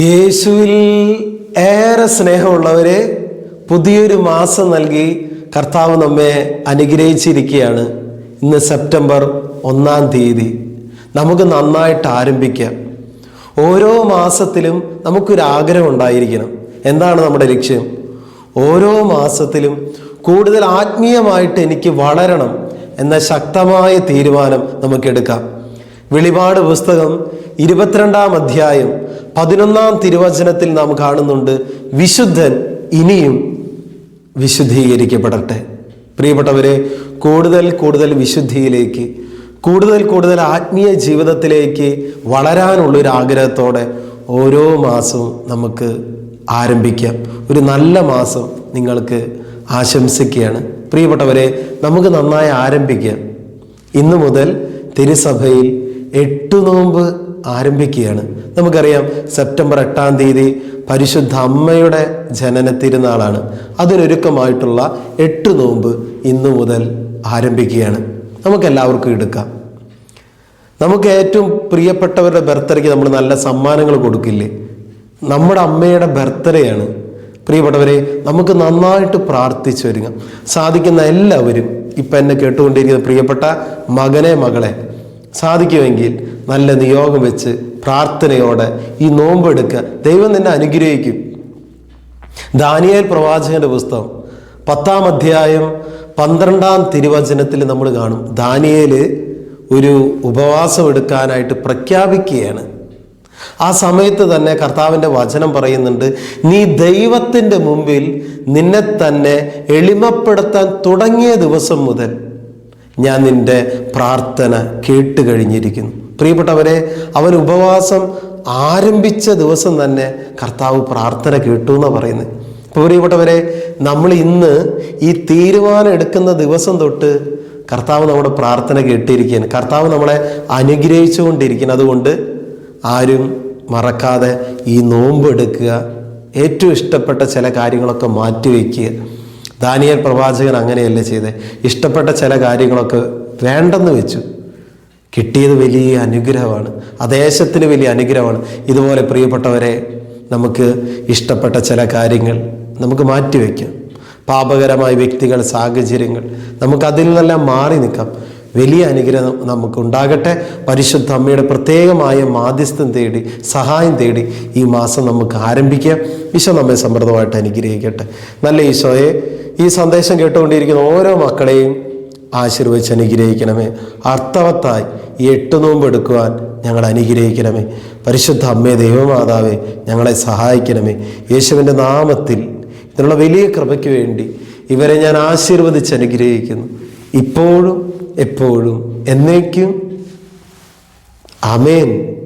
യേശുവിൽ ഏറെ സ്നേഹമുള്ളവരെ പുതിയൊരു മാസം നൽകി കർത്താവ് നമ്മെ അനുഗ്രഹിച്ചിരിക്കുകയാണ്. ഇന്ന് സെപ്റ്റംബർ ഒന്നാം തീയതി. നമുക്ക് നന്നായിട്ട് ആരംഭിക്കാം. ഓരോ മാസത്തിലും നമുക്കൊരു ആഗ്രഹം ഉണ്ടായിരിക്കണം. എന്താണ് നമ്മുടെ ലക്ഷ്യം? ഓരോ മാസത്തിലും കൂടുതൽ ആത്മീയമായിട്ട് എനിക്ക് വളരണം എന്ന ശക്തമായ തീരുമാനം നമുക്കെടുക്കാം. വെളിപാട് പുസ്തകം ഇരുപത്തിരണ്ടാം അധ്യായം പതിനൊന്നാം തിരുവചനത്തിൽ നാം കാണുന്നുണ്ട് വിശുദ്ധൻ ഇനിയും വിശുദ്ധീകരിക്കപ്പെടട്ടെ. പ്രിയപ്പെട്ടവരെ കൂടുതൽ കൂടുതൽ വിശുദ്ധിയിലേക്ക് കൂടുതൽ കൂടുതൽ ആത്മീയ ജീവിതത്തിലേക്ക് വളരാനുള്ളൊരു ആഗ്രഹത്തോടെ ഓരോ മാസവും നമുക്ക് ആരംഭിക്കാം. ഒരു നല്ല മാസം നിങ്ങൾക്ക് ആശംസിക്കുകയാണ്. പ്രിയപ്പെട്ടവരെ നമുക്ക് നന്നായി ആരംഭിക്കാം. ഇന്നു മുതൽ തിരുസഭയിൽ എട്ടു നോമ്പ് ആരംഭിക്കുകയാണ്. നമുക്കറിയാം സെപ്റ്റംബർ എട്ടാം തീയതി പരിശുദ്ധ അമ്മയുടെ ജനന തിരുനാളാണ് അതിനൊരുക്കമായിട്ടുള്ള എട്ട് നോമ്പ് ഇന്നു മുതൽ ആരംഭിക്കുകയാണ്. നമുക്കെല്ലാവർക്കും എടുക്കാം. നമുക്ക് ഏറ്റവും പ്രിയപ്പെട്ടവരുടെ ബർത്ത്ഡേക്ക് നമ്മൾ നല്ല സമ്മാനങ്ങൾ കൊടുക്കില്ലേ? നമ്മുടെ അമ്മയുടെ ബർത്ത്ഡേ ആണ് പ്രിയപ്പെട്ടവരെ നമുക്ക് നന്നായിട്ട് പ്രാർത്ഥിച്ചു വരിക സാധിക്കുന്ന എല്ലാവരും ഇപ്പം എന്നെ കേട്ടുകൊണ്ടിരിക്കുന്ന പ്രിയപ്പെട്ട മകനെ മകളെ സാധിക്കുമെങ്കിൽ നല്ല നിയോഗം വെച്ച് പ്രാർത്ഥനയോടെ ഈ നോമ്പ് എടുക്കുക ദൈവം നിന്നെ അനുഗ്രഹിക്കും. ദാനിയേൽ പ്രവാചകന്റെ പുസ്തകം പത്താം അധ്യായം പന്ത്രണ്ടാം തിരുവചനത്തിൽ നമ്മൾ കാണും. ദാനിയേൽ ഒരു ഉപവാസം എടുക്കാനായിട്ട് പ്രഖ്യാപിക്കുകയാണ്. ആ സമയത്ത് തന്നെ കർത്താവിന്റെ വചനം പറയുന്നുണ്ട് നീ ദൈവത്തിന്റെ മുമ്പിൽ നിന്നെ തന്നെ എളിമപ്പെടുത്താൻ തുടങ്ങിയ ദിവസം മുതൽ ഞാൻ നിന്റെ പ്രാർത്ഥന കേട്ട് കഴിഞ്ഞിരിക്കുന്നു. പ്രിയപ്പെട്ടവരെ അവൻ ഉപവാസം ആരംഭിച്ച ദിവസം തന്നെ കർത്താവ് പ്രാർത്ഥന കേട്ടു എന്നാണ് പറയുന്നത്. അപ്പോൾ പ്രിയപ്പെട്ടവരെ നമ്മൾ ഇന്ന് ഈ തീരുമാനം എടുക്കുന്ന ദിവസം തൊട്ട് കർത്താവ് നമ്മുടെ പ്രാർത്ഥന കേട്ടിരിക്കുകയാണ്. കർത്താവ് നമ്മളെ അനുഗ്രഹിച്ചുകൊണ്ടിരിക്കുന്നു അതുകൊണ്ട് ആരും മറക്കാതെ ഈ നോമ്പ് എടുക്കുക ഏറ്റവും ഇഷ്ടപ്പെട്ട ചില കാര്യങ്ങളൊക്കെ മാറ്റിവെക്കുക ദാനിയൽ പ്രവാചകൻ അങ്ങനെയല്ലേ ചെയ്തത് ഇഷ്ടപ്പെട്ട ചില കാര്യങ്ങളൊക്കെ വേണ്ടെന്ന് വെച്ചു. കിട്ടിയത് വലിയ അനുഗ്രഹമാണ്. ആ ദേശത്തിന് വലിയ അനുഗ്രഹമാണ്. ഇതുപോലെ പ്രിയപ്പെട്ടവരെ നമുക്ക് ഇഷ്ടപ്പെട്ട ചില കാര്യങ്ങൾ നമുക്ക് മാറ്റിവെക്കാം പാപകരമായ വ്യക്തികൾ സാഹചര്യങ്ങൾ നമുക്കതിൽ നിന്നെല്ലാം മാറി നിൽക്കാം. വലിയ അനുഗ്രഹം നമുക്ക് ഉണ്ടാകട്ടെ പരിശുദ്ധ അമ്മയുടെ പ്രത്യേകമായ മാധ്യസ്ഥം തേടി സഹായം തേടി ഈ മാസം നമുക്ക് ആരംഭിക്കാം. ഈശോ നമ്മെ സമൃദ്ധമായിട്ട് അനുഗ്രഹിക്കട്ടെ. നല്ല ഈശോയെ ഈ സന്ദേശം കേട്ടുകൊണ്ടിരിക്കുന്ന ഓരോ മക്കളെയും ആശീർവദിച്ച് അനുഗ്രഹിക്കണമേ. അർത്ഥവത്തായി ഈ എട്ട് നോമ്പ് എടുക്കുവാൻ ഞങ്ങൾ അനുഗ്രഹിക്കണമേ. പരിശുദ്ധ അമ്മേ ദൈവമാതാവേ ഞങ്ങളെ സഹായിക്കണമേ. യേശുവിന്റെ നാമത്തിൽ ഇതിനുള്ള വലിയ കൃപയ്ക്ക് വേണ്ടി ഇവരെ ഞാൻ ആശീർവദിച്ച് അനുഗ്രഹിക്കുന്നു. ഇപ്പോഴും എപ്പോഴും എന്നേക്കും. അമേൻ